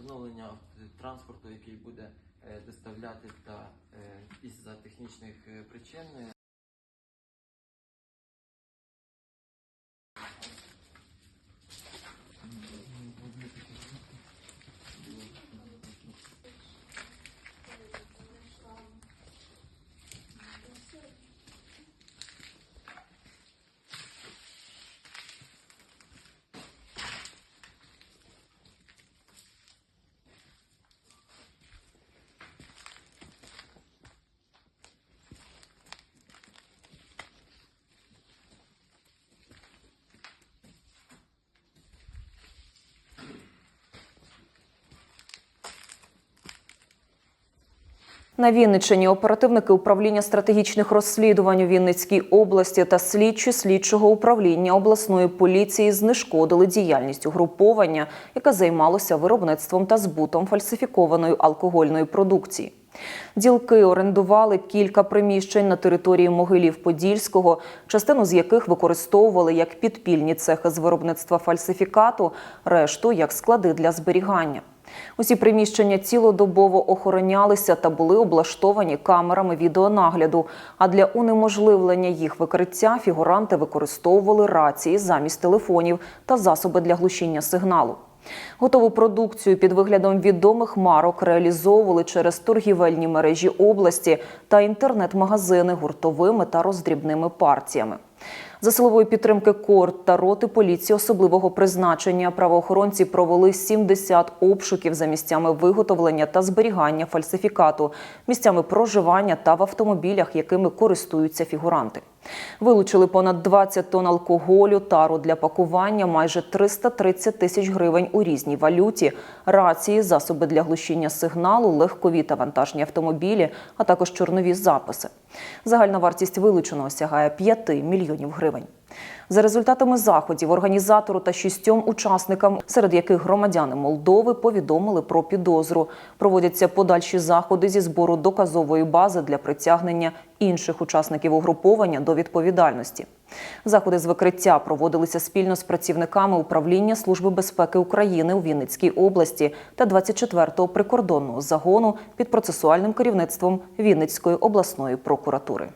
встановлення транспорту, який буде е, доставляти та е, із за технічних е, причин На Вінниччині оперативники управління стратегічних розслідувань у Вінницькій області та слідчі слідчого управління обласної поліції знешкодили діяльність угруповання, яке займалося виробництвом та збутом фальсифікованої алкогольної продукції. Ділки орендували кілька приміщень на території Могилів-Подільського, частину з яких використовували як підпільні цехи з виробництва фальсифікату, решту як склади для зберігання. Усі приміщення цілодобово охоронялися та були облаштовані камерами відеонагляду. А для унеможливлення їх викриття фігуранти використовували рації замість телефонів та засоби для глушіння сигналу. Готову продукцію під виглядом відомих марок реалізовували через торгівельні мережі області та інтернет-магазини гуртовими та роздрібними партіями. За силової підтримки КОР та роти поліції особливого призначення правоохоронці провели 70 обшуків за місцями виготовлення та зберігання фальсифікату, місцями проживання та в автомобілях, якими користуються фігуранти. Вилучили понад 20 тонн алкоголю, тару для пакування, майже 330 тисяч гривень у різній валюті, рації, засоби для глушіння сигналу, легкові та вантажні автомобілі, а також чорнові записи. Загальна вартість вилученого сягає 5 мільйонів гривень. За результатами заходів організатору та шістьом учасникам, серед яких громадяни Молдови, повідомили про підозру. Проводяться подальші заходи зі збору доказової бази для притягнення інших учасників угруповання до відповідальності. Заходи з викриття проводилися спільно з працівниками управління Служби безпеки України у Вінницькій області та 24-го прикордонного загону під процесуальним керівництвом Вінницької обласної прокуратури.